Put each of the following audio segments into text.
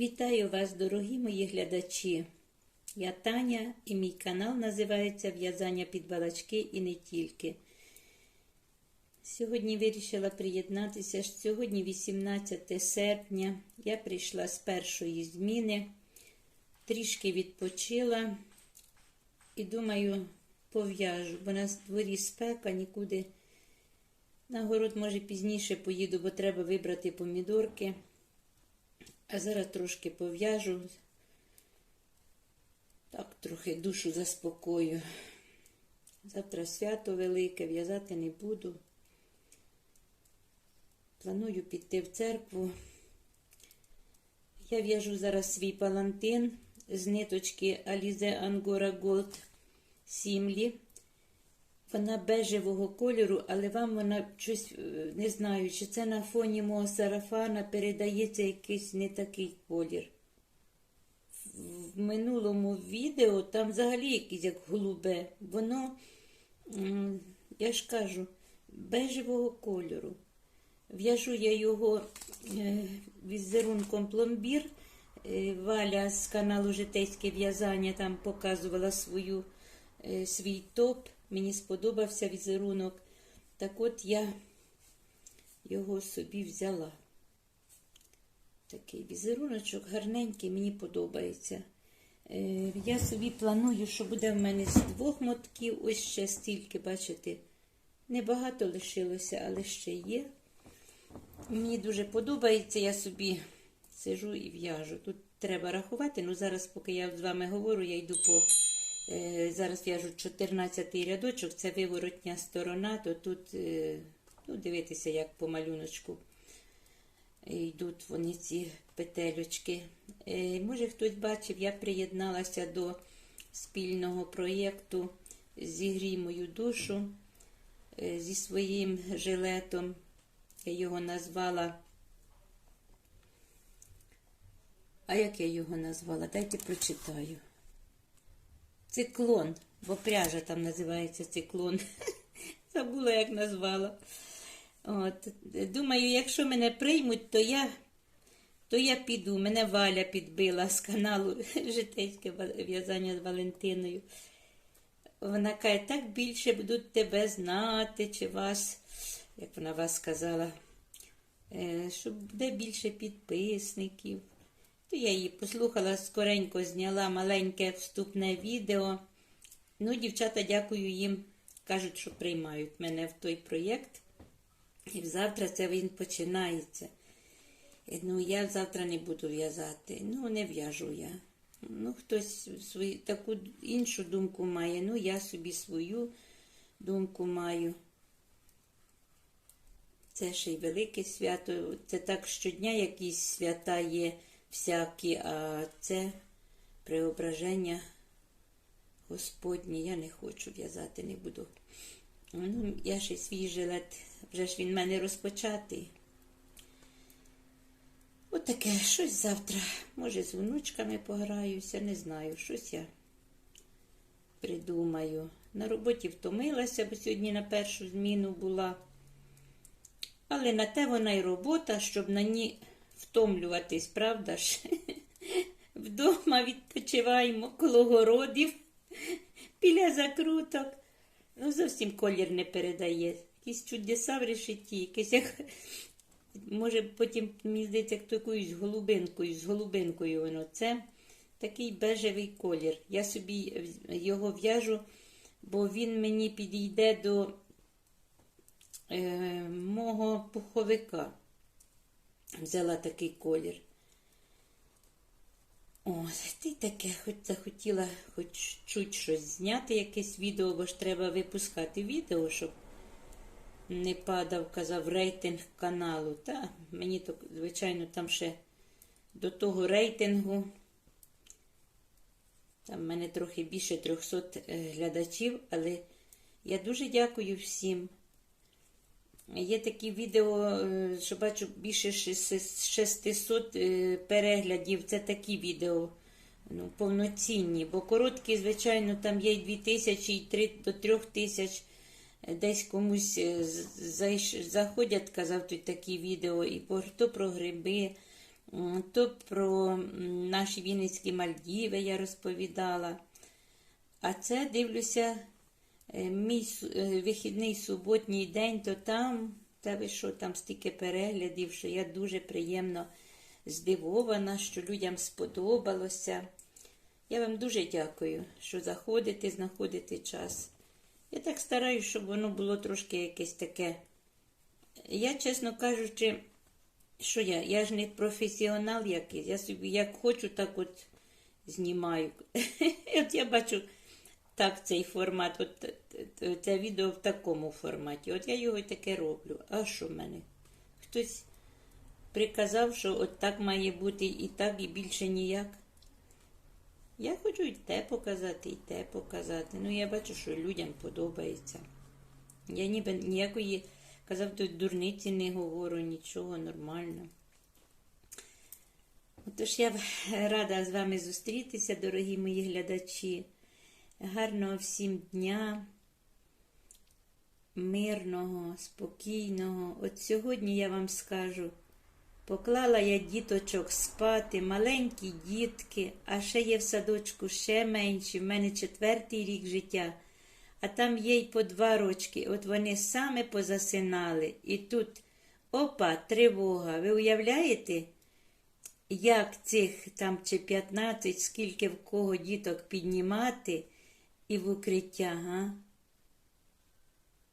Вітаю вас, дорогі мої глядачі. Я Таня і мій канал називається В'язання під балачки і не тільки. Сьогодні вирішила приєднатися. Сьогодні 18 серпня. Я прийшла з першої зміни, трішки відпочила і думаю, пов'яжу, бо на дворі спека нікуди. На город, може, пізніше поїду, бо треба вибрати помідорки. А зараз трошки пов'яжу. Так, трохи душу заспокою. Завтра свято велике, в'язати не буду. Планую піти в церкву. Я в'яжу зараз свій палантин з ниточки Alize Angora Gold Сімлі. Вона бежевого кольору, але вам вона щось е, не знаю, чи це на фоні мого сарафана передається якийсь не такий колір. В минулому відео там взагалі якийсь як голубе. Воно, я ж кажу, бежевого кольору. В'яжу я його е, візерунком пломбір. Е, Валя з каналу Житейське в'язання там показувала свою, свій топ. Мені сподобався візерунок. Так от я його собі взяла. Такий візеруночок гарненький, мені подобається. Е, Я собі планую, що буде в мене з двох мотків. Ось ще стільки, бачите, небагато лишилося, але ще є. Мені дуже подобається, я собі сижу і в'яжу. Тут треба рахувати, ну зараз, поки я з вами говорю, я йду по. Е, Зараз в'яжу 14 рядочок, це виворотня сторона, то тут е, ну, дивитися, як по малюночку йдуть вони ці петелючки. Е, Може, хтось бачив, я приєдналася до спільного проєкту Зігрій мою душу е, зі своїм жилетом. Я його назвала. А як я його назвала? Дайте прочитаю. Циклон, бо пряжа там називається циклон. Забула, як назвала. От. Думаю, якщо мене приймуть, то я то я піду. Мене Валя підбила з каналу Житейське в'язання з Валентиною. Вона каже, так більше будуть тебе знати, чи вас, як вона вас сказала, е, що буде більше підписників. То я її послухала, скоренько зняла маленьке вступне відео. Ну, дівчата, дякую їм. Кажуть, що приймають мене в той проєкт. І завтра це він починається. Ну, я завтра не буду в'язати. Ну, не в'яжу я. Ну, хтось свою, таку іншу думку має. Ну, я собі свою думку маю. Це ще й велике свято. Це так щодня якісь свята є всякі, а це преображення Господнє. Я не хочу в'язати, не буду. Ну, я ще свій жилет, вже ж він в мене розпочатий. От таке, щось завтра. Може, з внучками пограюся, не знаю, щось я придумаю. На роботі втомилася, бо сьогодні на першу зміну була. Але на те вона й робота, щоб на ній втомлюватись, правда ж? Вдома відпочиваємо коло городів, біля закруток. Ну, зовсім колір не передає. Якісь чудеса в решеті, якесь як. Може, потім, мені здається, як якоюсь голубинкою, з голубинкою воно. Це такий бежевий колір. Я собі його в'яжу, бо він мені підійде до е, мого пуховика. Взяла такий колір. О, ти таке, хоч захотіла хоч чуть щось зняти, якесь відео, бо ж треба випускати відео, щоб не падав, казав, рейтинг каналу. Та мені то, звичайно, там ще до того рейтингу. Там в мене трохи більше 300 глядачів, але я дуже дякую всім. Є такі відео, що бачу більше 600 переглядів. Це такі відео ну, повноцінні. Бо короткі, звичайно, там є і 2000, і 3 до 3000. Десь комусь заходять, казав тут такі відео, і то про гриби, то про наші Вінницькі Мальдіви я розповідала. А це дивлюся, е, мій е, вихідний суботній день, то там, та ви що, там стільки переглядів, що я дуже приємно здивована, що людям сподобалося. Я вам дуже дякую, що заходите, знаходите час. Я так стараюсь, щоб воно було трошки якесь таке. Я, чесно кажучи, що я? Я ж не професіонал якийсь. Я собі як хочу, так от знімаю. От я бачу так цей формат, от т- т- це відео в такому форматі. От я його таке роблю. А що в мене? Хтось приказав, що от так має бути і так, і більше ніяк. Я хочу і те показати, і те показати. Ну, я бачу, що людям подобається. Я ніби ніякої, казав, тут дурниці не говорю, нічого нормально. Отож, я рада з вами зустрітися, дорогі мої глядачі. Гарного всім дня, мирного, спокійного. От сьогодні я вам скажу. Поклала я діточок спати, маленькі дітки, а ще є в садочку ще менші. В мене четвертий рік життя, а там є й по два рочки. От вони саме позасинали. І тут опа, тривога. Ви уявляєте, як цих там чи 15, скільки в кого діток піднімати і в укриття, га?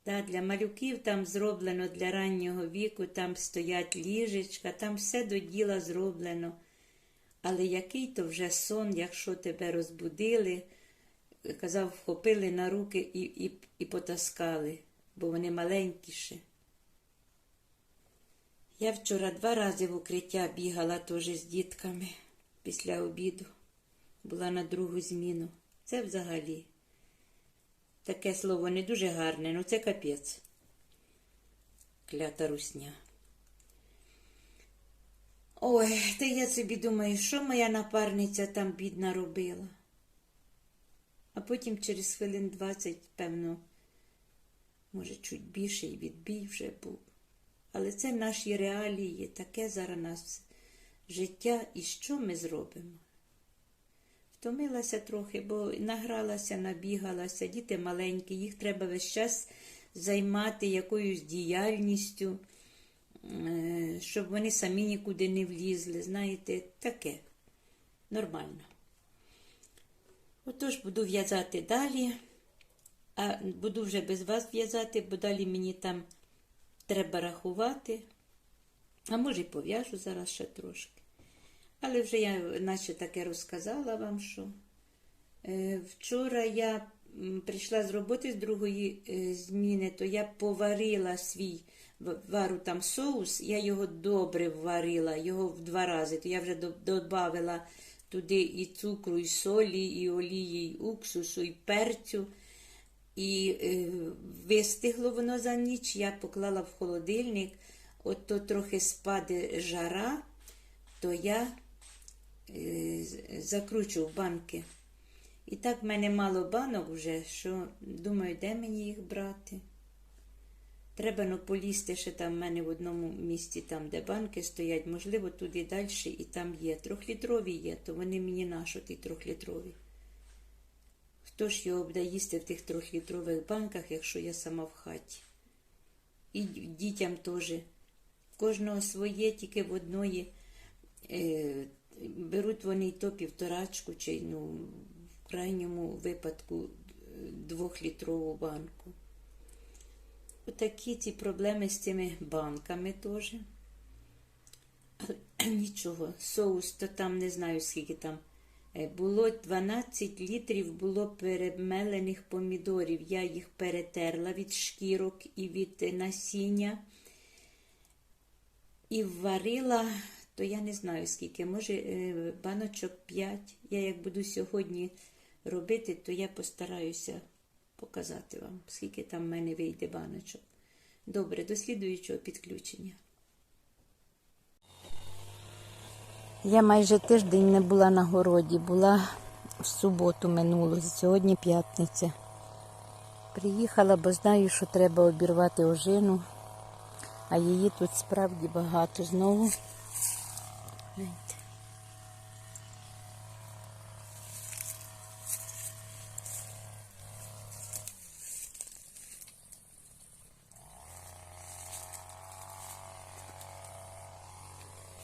Да, для малюків там зроблено для раннього віку, там стоять ліжечка, там все до діла зроблено. Але який то вже сон, якщо тебе розбудили, казав, вхопили на руки і, і, і потаскали, бо вони маленькі ще. Я вчора два рази в укриття бігала теж з дітками після обіду. Була на другу зміну. Це взагалі. Таке слово не дуже гарне, ну це капець. Клята русня. Ой, та я собі думаю, що моя напарниця там бідна робила. А потім через хвилин 20, певно, може, чуть більше і відбій вже був. Але це наші реалії, таке зараз нас життя, і що ми зробимо? Втомилася трохи, бо награлася, набігалася, діти маленькі, їх треба весь час займати якоюсь діяльністю, е, щоб вони самі нікуди не влізли. Знаєте, таке нормально. Отож буду в'язати далі, а буду вже без вас в'язати, бо далі мені там треба рахувати. А може, і пов'яжу зараз ще трошки. Але вже я наче таке розказала вам, що е, вчора я прийшла з роботи з другої е, зміни, то я поварила свій вару там соус, я його добре варила, його в два рази. То я вже додавила туди і цукру, і солі, і олії, і уксусу, і перцю. І е, вистигло воно за ніч, я поклала в холодильник, от то трохи спаде жара, то я е, з- закручу в банки. І так в мене мало банок вже, що думаю, де мені їх брати. Треба ну, полізти ще там в мене в одному місці, там, де банки стоять, можливо, туди далі і там є. Трьохлітрові є, то вони мені нашо ті трьохлітрові. Хто ж його буде їсти в тих трьохлітрових банках, якщо я сама в хаті? І дітям теж. Кожного своє, тільки в одної. Е, беруть вони й то півторачку, чи ну, в крайньому випадку е, двохлітрову банку. Отакі ці проблеми з цими банками теж. Але Нічого, соус, то там не знаю, скільки там. Е, Було 12 літрів було перемелених помідорів. Я їх перетерла від шкірок і від насіння. І варила, то я не знаю скільки, може е, баночок 5. Я як буду сьогодні робити, то я постараюся показати вам, скільки там в мене вийде баночок. Добре, до слідуючого підключення. Я майже тиждень не була на городі, була в суботу минулу, сьогодні п'ятниця. Приїхала, бо знаю, що треба обірвати ожину, а її тут справді багато знову. Гляньте.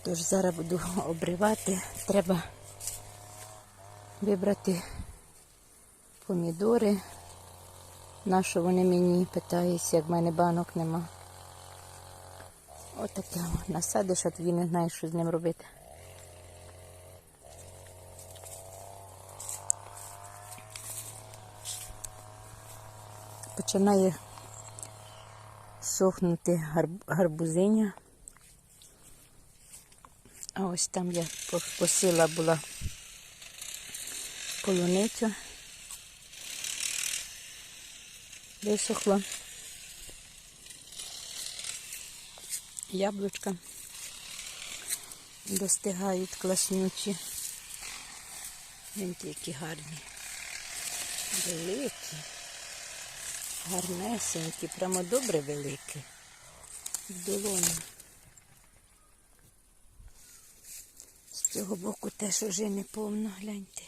Тож зараз буду обривати. Треба вибрати помідори. На що вони мені питаються, як в мене банок нема. Отаке насадиш, а тоді не знаєш, що з ним робити. Починає сохнути гарбузиня. А ось там я посила була полуницю. Висохло. Яблучка достигають класнючі. Гляньте, які гарні. Великі. Гарнесенькі, прямо добре великі. В долоні. З цього боку теж уже не повно, гляньте.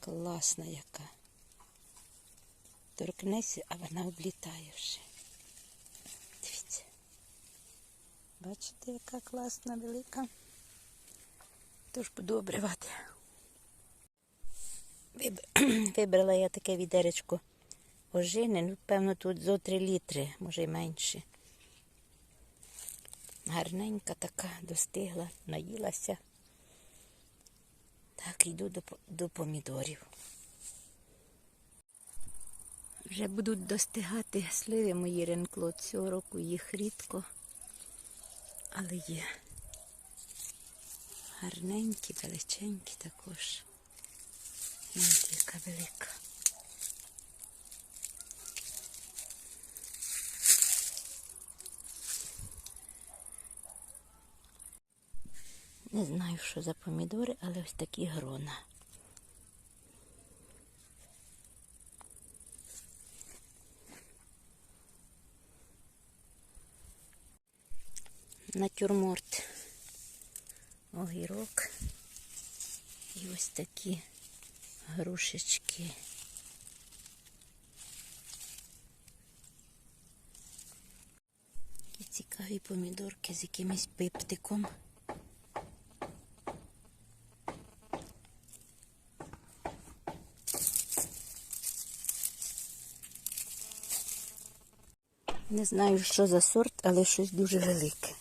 Класна яка. Торкнеся, а вона облітає вже. Дивіться. Бачите, яка класна, велика. Тож буду обривати. Вибрала я таке відеречко ожини, ну, певно, тут зо 3 літри, може й менше. Гарненька така, достигла, наїлася. Так, йду до, до помідорів. Вже будуть достигати сливи мої ренкло. Цього року їх рідко, але є. Гарненькі, величенькі також. Яка велика. Не знаю, що за помідори, але ось такі грона. Натюрморт. Огірок. І ось такі грушечки. Такі цікаві помідорки з якимось пиптиком. Не знаю, що за сорт, але щось дуже велике.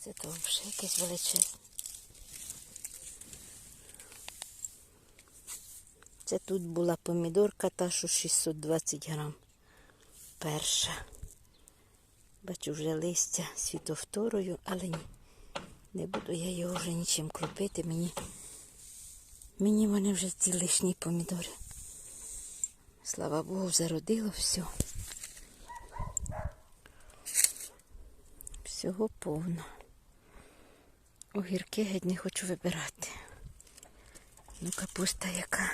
Це то вже якесь величезне. Це тут була помідорка, та що 620 грам. Перша. Бачу вже листя світовторою, але ні. Не буду я його вже нічим кропити. Мені Мені вони вже ці лишні помідори. Слава Богу, зародило все. Всього повно. Огірки геть не хочу вибирати. Ну, капуста яка.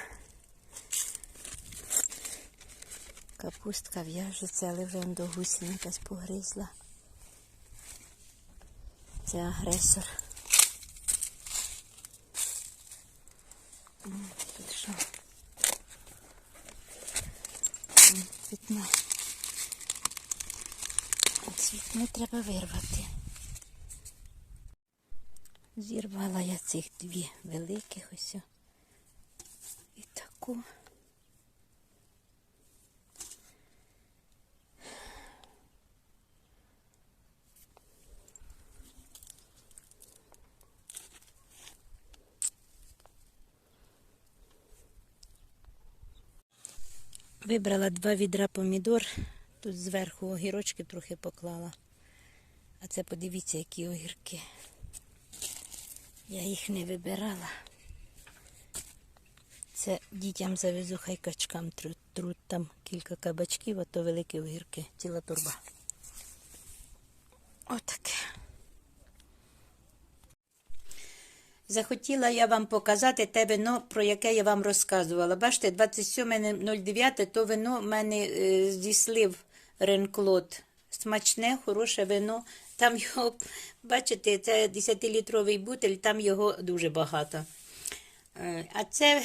Капустка в'яжеться, але вже до гусіна якась погризла. Це агресор. М, Тут що? М, Цвітне. Цвітне треба вирвати. Зірвала я цих дві великих ось. І таку. Вибрала два відра помідор. Тут зверху огірочки трохи поклала. А це подивіться, які огірки. Я їх не вибирала. Це дітям завезу, хай качкам труть, труть там кілька кабачків, а то великі огірки, ціла турба. Отаке. Захотіла я вам показати те вино, про яке я вам розказувала. Бачите, 27.09 то вино в мене е, зі Ренклот. Смачне, хороше вино. Там його, бачите, це 10-літровий бутель, там його дуже багато. Е, А це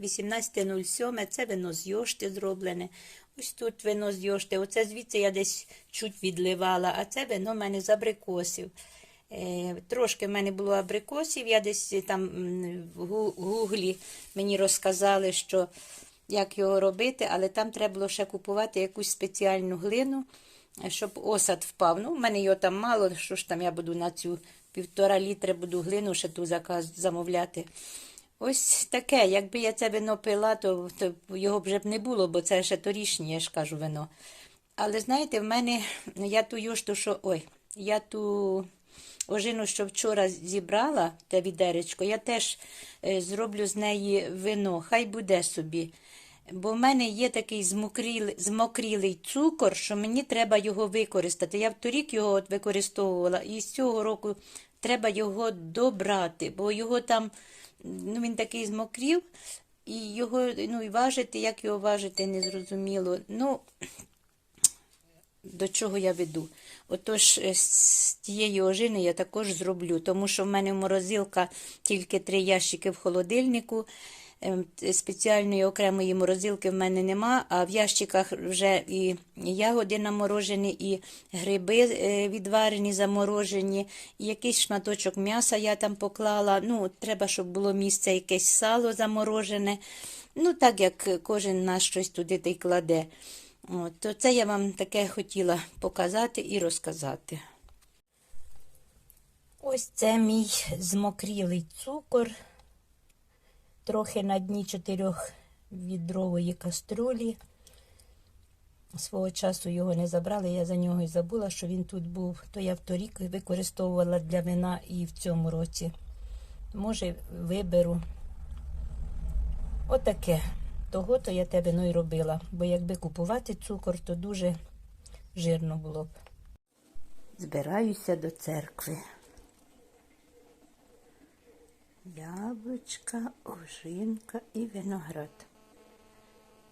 18.07, це вино з йошти зроблене. Ось тут вино з йошти. Оце звідси я десь чуть відливала, а це вино в мене з абрикосів. Е, Трошки в мене було абрикосів, я десь там в гуглі мені розказали, що як його робити, але там треба було ще купувати якусь спеціальну глину, щоб осад впав. Ну, в мене його там мало, що ж там я буду на цю півтора літра буду глину ще ту заказ замовляти. Ось таке, якби я це вино пила, то, то його вже б не було, бо це ще торішнє, я ж кажу, вино. Але знаєте, в мене я ту йошту, що. Ой, я ту ожину, що вчора зібрала, те відеречко, я теж е, зроблю з неї вино. Хай буде собі. Бо в мене є такий змокрілий, змокрілий цукор, що мені треба його використати. Я вторік його от використовувала, і з цього року треба його добрати, бо його там, ну він такий змокрів, і його ну, і важити, як його важити, не зрозуміло. Ну, до чого я веду. Отож, е, з тієї ожини я також зроблю, тому що в мене морозилка тільки три ящики в холодильнику. Ем, Спеціальної окремої морозилки в мене нема, а в ящиках вже і ягоди наморожені, і гриби е, відварені, заморожені, і якийсь шматочок м'яса я там поклала. Ну, треба, щоб було місце якесь сало заморожене. Ну, так як кожен наш щось туди й кладе. От, то це я вам таке хотіла показати і розказати. Ось це мій змокрілий цукор, трохи на дні чотирьохвідрової каструлі. Свого часу його не забрали, я за нього і забула, що він тут був. То я вторік використовувала для вина і в цьому році. Може, виберу. Отаке. Того то я те вино й робила, бо якби купувати цукор, то дуже жирно було б. Збираюся до церкви. Яблучка, ожинка і виноград.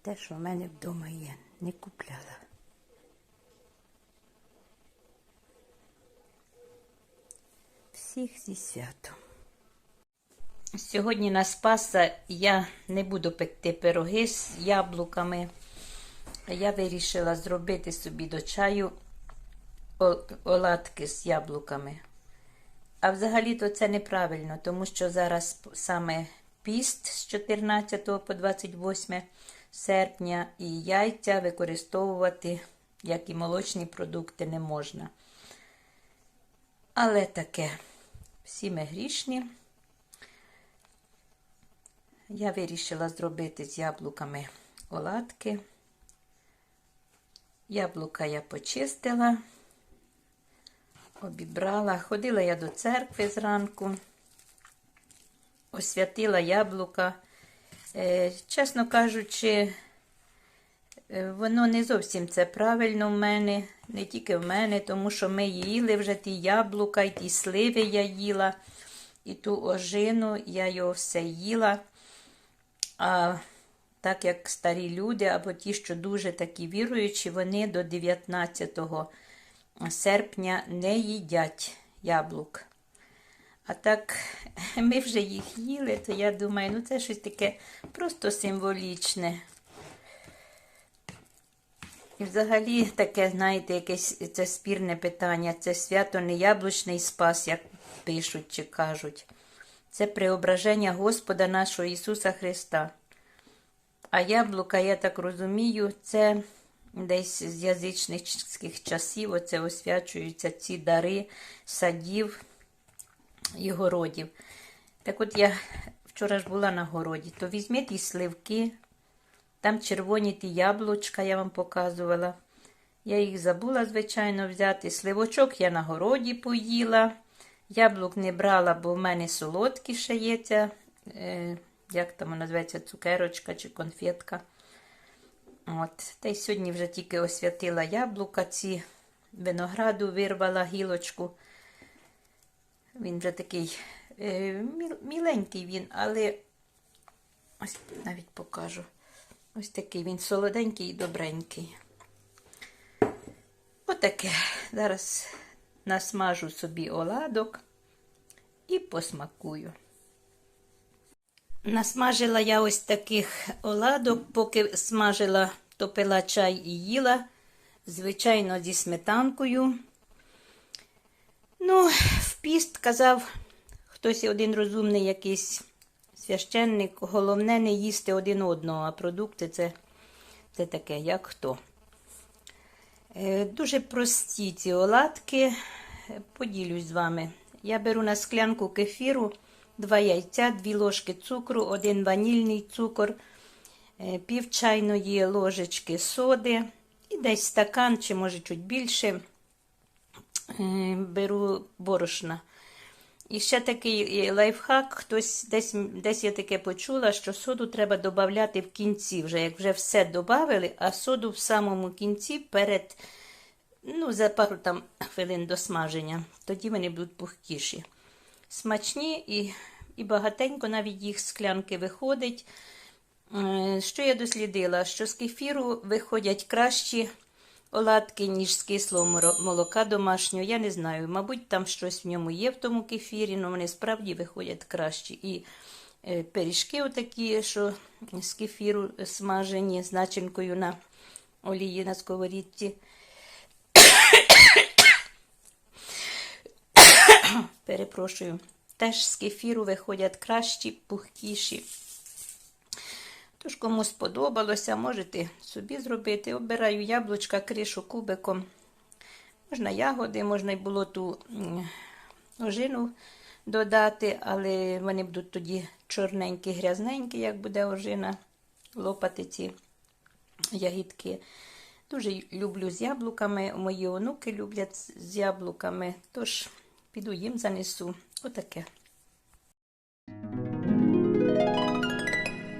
Те, що в мене вдома є, не купляла. Всіх зі святом. Сьогодні на Спаса я не буду пекти пироги з яблуками. Я вирішила зробити собі до чаю оладки з яблуками. А взагалі-то це неправильно, тому що зараз саме піст з 14 по 28 серпня і яйця використовувати, як і молочні продукти, не можна. Але таке, всі ми грішні. Я вирішила зробити з яблуками оладки. Яблука я почистила, обібрала. Ходила я до церкви зранку, освятила яблука. Е, чесно кажучи, е, воно не зовсім це правильно в мене, не тільки в мене, тому що ми їли вже ті яблука, і ті сливи я їла, і ту ожину, я його все їла. А так як старі люди, або ті, що дуже такі віруючі, вони до 19 серпня не їдять яблук. А так ми вже їх їли, то я думаю, ну це щось таке просто символічне. І взагалі таке, знаєте, якесь це спірне питання. Це свято не яблучний спас, як пишуть чи кажуть. Це преображення Господа нашого Ісуса Христа. А яблука, я так розумію, це десь з язичницьких часів оце освячуються ці дари садів і городів. Так от я вчора ж була на городі, то візьміть і сливки, там червоні ті яблучка, я вам показувала. Я їх забула, звичайно, взяти. Сливочок я на городі поїла. Яблук не брала, бо в мене солодкі ще є ця, е, як там називається, цукерочка чи конфетка. От. Та й сьогодні вже тільки освятила яблука, ці винограду вирвала гілочку. Він вже такий е, міленький він, але ось навіть покажу. Ось такий він солоденький і добренький. Отаке. Зараз насмажу собі оладок і посмакую. Насмажила я ось таких оладок, поки смажила, то пила чай і їла, звичайно, зі сметанкою. Ну, в піст казав хтось один розумний якийсь священник, головне не їсти один одного, а продукти це, це таке, як хто. Е, Дуже прості ці оладки. Е, Поділюсь з вами. Я беру на склянку кефіру, два яйця, дві ложки цукру, один ванільний цукор, е, пів чайної ложечки соди і десь стакан, чи може чуть більше. е, Беру борошна. І ще такий е, лайфхак, хтось десь, десь я таке почула, що соду треба додати в кінці, вже як вже все додали, а соду в самому кінці перед, ну, за пару там хвилин до смаження. Тоді вони будуть пухкіші. Смачні і, і багатенько навіть їх склянки виходить. Е, Що я дослідила? Що з кефіру виходять кращі оладки, ніж з кислого молока домашнього. Я не знаю, мабуть, там щось в ньому є в тому кефірі, але вони справді виходять кращі. І е, пиріжки отакі, що з кефіру смажені з начинкою на олії на сковорідці. Перепрошую. Теж з кефіру виходять кращі, пухкіші. Тож, кому сподобалося, можете собі зробити. Обираю яблучка, кришу кубиком. Можна ягоди, можна й було ту ожину додати, але вони будуть тоді чорненькі, грязненькі, як буде ожина, лопати ці ягідки. Дуже люблю з яблуками. Мої онуки люблять з яблуками. Тож піду їм занесу. Отаке.